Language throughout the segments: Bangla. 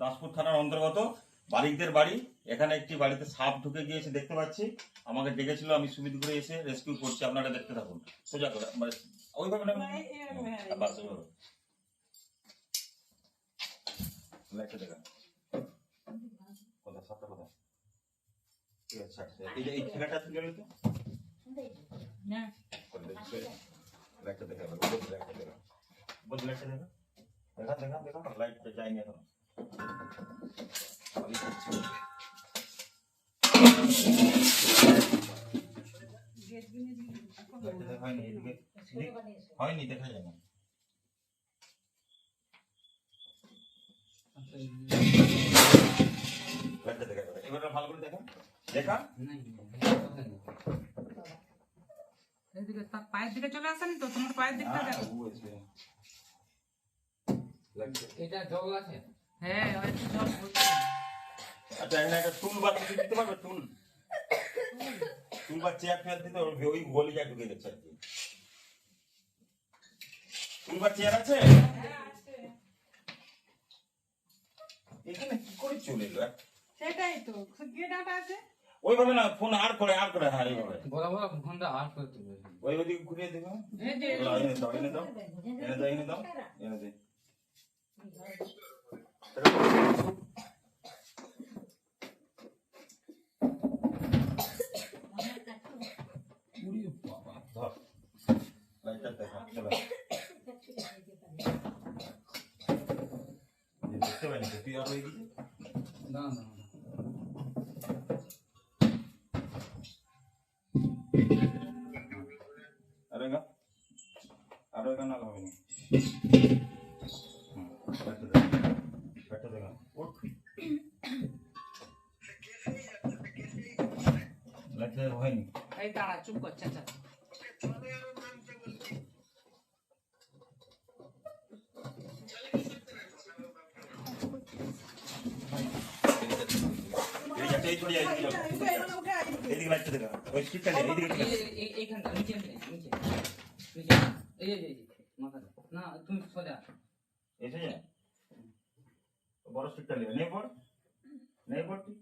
দাসপুর থানার অন্তর্গত বালিকদের বাড়ি। এখানে একটি বাড়িতে সাপ ঢুকে গিয়েছে দেখতে পাচ্ছি। আমাকে ডেকেছিল আমি সুবিধা করে এসে রেস্কিউ করছি আপনারা দেখতে থাকুন। সোজা করে মানে ওইভাবে না? হ্যাঁ, বাস ওইভাবে। দেখান। কোথায়? সাপটা কোথায়? এই ছেলেটা তুলে তো। লাইটটা দেখা দেখা। দেখা দেখা। দেখা। দেখা লাইটটা যায়নি এখন আমি করছি। লাইটটা দেখা হয়নি এদিকে এদিকে হয়নি দেখা যায় না লাইটটা দেখা গেল এবারে ভালো করে দেখা দেখা এদিকে তার পায়ের দিকে চলে আসেন তো? তোমার পায়ের দিকটা দেখো। এটা জল আছে? হ্যাঁ ওই জল ভর্তি। আচ্ছা এখানে একটা টুল বা দিতে পারবে টুল টুল ওই গলিটা ঢুকে যাচ্ছে আর কি টুল বা চেয়ার আছে এখানে কি করে চলে এলো সেটাই তো গেটাটা আছে ওইভাবে না ফোন আর করে আর করে হ্যাঁ এইভাবে বড় বড় আর করে তুলবে ওই ওদিকে ঘুরিয়ে দেবে এনে দাও এনে দাও এনে দাও এনে দাও এনে দে ধর লাইটটা দেখা চলো এই দেখতে পাইনি তো, নিচে এই এই এই মাথাটা না তুমি সোজা বড় স্টিকটা নেবে নেই পড়। নেই হুম,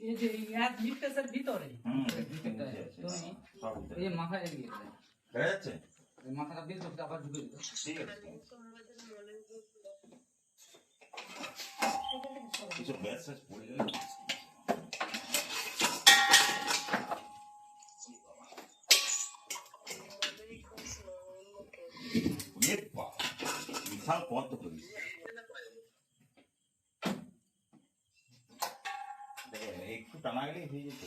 এই যে ইয়ার জিপটাসের ভিতরে। হুম এই মাথা এদিকে এটা। যাচ্ছে? এই মাথাটা বের করতে আবার ঢুকে দিতে ঠিক আছে। কিছু গ্যাস পড়ে গেলে বিশাল পথ করিস একটু টানা গেলেই হয়ে যেত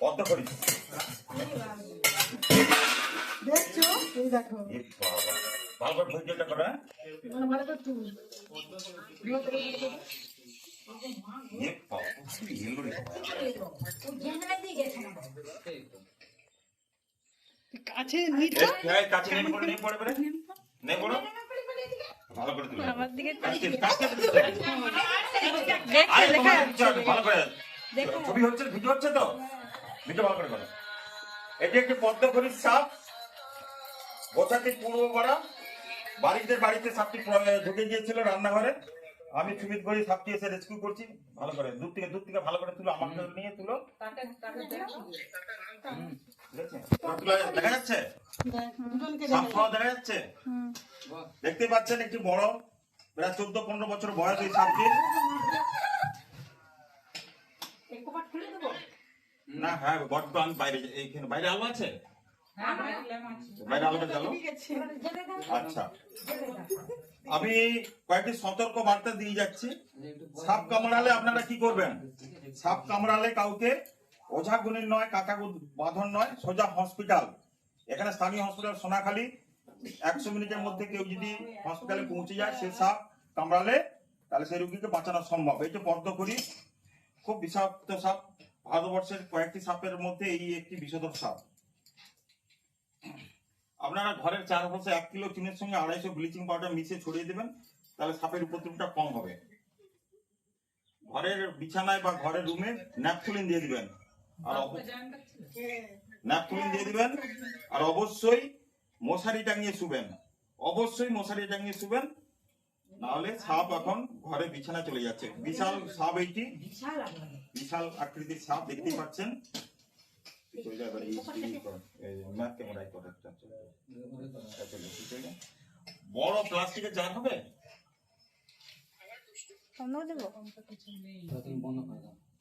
কত করিস দেখছ এই দেখো। ভালো করে ধৈর্যটা করে? মানে ভালো করে। কাছে কাছে নেই পড়ে পড়ে নেই পড়ো। ভালো করে আমার দিকে ভালো করে ছবি হচ্ছে ভিডিও হচ্ছে তো? ভিডিও ভালো করে করো। এটি একটি পদ্মখরির সাপ। গোছাতে পূর্ব পাড়া। বাড়িতে বাড়িতে সাপটি ঢুকে গিয়েছিল রান্নাঘরে। আমি সুমিত করি সাপটি এসে রেস্কিউ করছি। ভালো করে দূর থেকে দূর থেকে ভালো করে তুলো আমাকে নিয়ে তুলো। তাকে তাকে দেখো। ঠিক আছে? এবার তুলো, দেখা যাচ্ছে? দুজনকে সাপ খাওয়া দেখা যাচ্ছে? দেখতে পাচ্ছেন একটি বড় প্রায় চোদ্দ পনেরো বছর বয়স এই সাপটির। না হ্যাঁ এইখানে বাইরে আলো আছে? হ্যাঁ আলোটা জ্বালো আচ্ছা আমি কয়েকটি সতর্ক বার্তা দিয়ে যাচ্ছি। সাপ কামড়ালে আপনারা কি করবেন? সাপ কামড়ালে কাউকে ওঝা গুণির নয় কাকা বাঁধন নয় সোজা হসপিটাল। এখানে স্থানীয় হসপিটাল সোনাখালী। একশো মিনিটের মধ্যে কেউ যদি হসপিটালে পৌঁছে যায় সে সাপ কামড়ালে তাহলে সেই রুগীকে বাঁচানো সম্ভব। এই যে পদ্ম করি খুব বিষাক্ত সাপ। ভারতবর্ষের কয়েকটি সাপের মধ্যে এই একটি বিষধর সাপ। আপনারা ঘরের চারপাশে এক কিলো চিনের সঙ্গে আড়াইশো ব্লিচিং পাউডার মিশিয়ে ছড়িয়ে দেবেন তাহলে সাপের উপদ্রবটা কম হবে। ঘরের বিছানায় বা ঘরের রুমে ন্যাপথুলিন দিয়ে দিবেন। আর ন্যাপথুলিন দিয়ে দিবেন আর অবশ্যই মশারি টাঙিয়ে শুবেন। অবশ্যই মশারি টাঙিয়ে শুবেন নাহলে সাপ এখন ঘরে বিছানা চলে যাচ্ছে। বিশাল সাপ এইটি। বিশাল আকৃতির সাপ দেখতেই পাচ্ছেন। চলে যাবে এই ম্যাপ ক্যামেরায় কর। বড় প্লাস্টিকের জার হবে দাও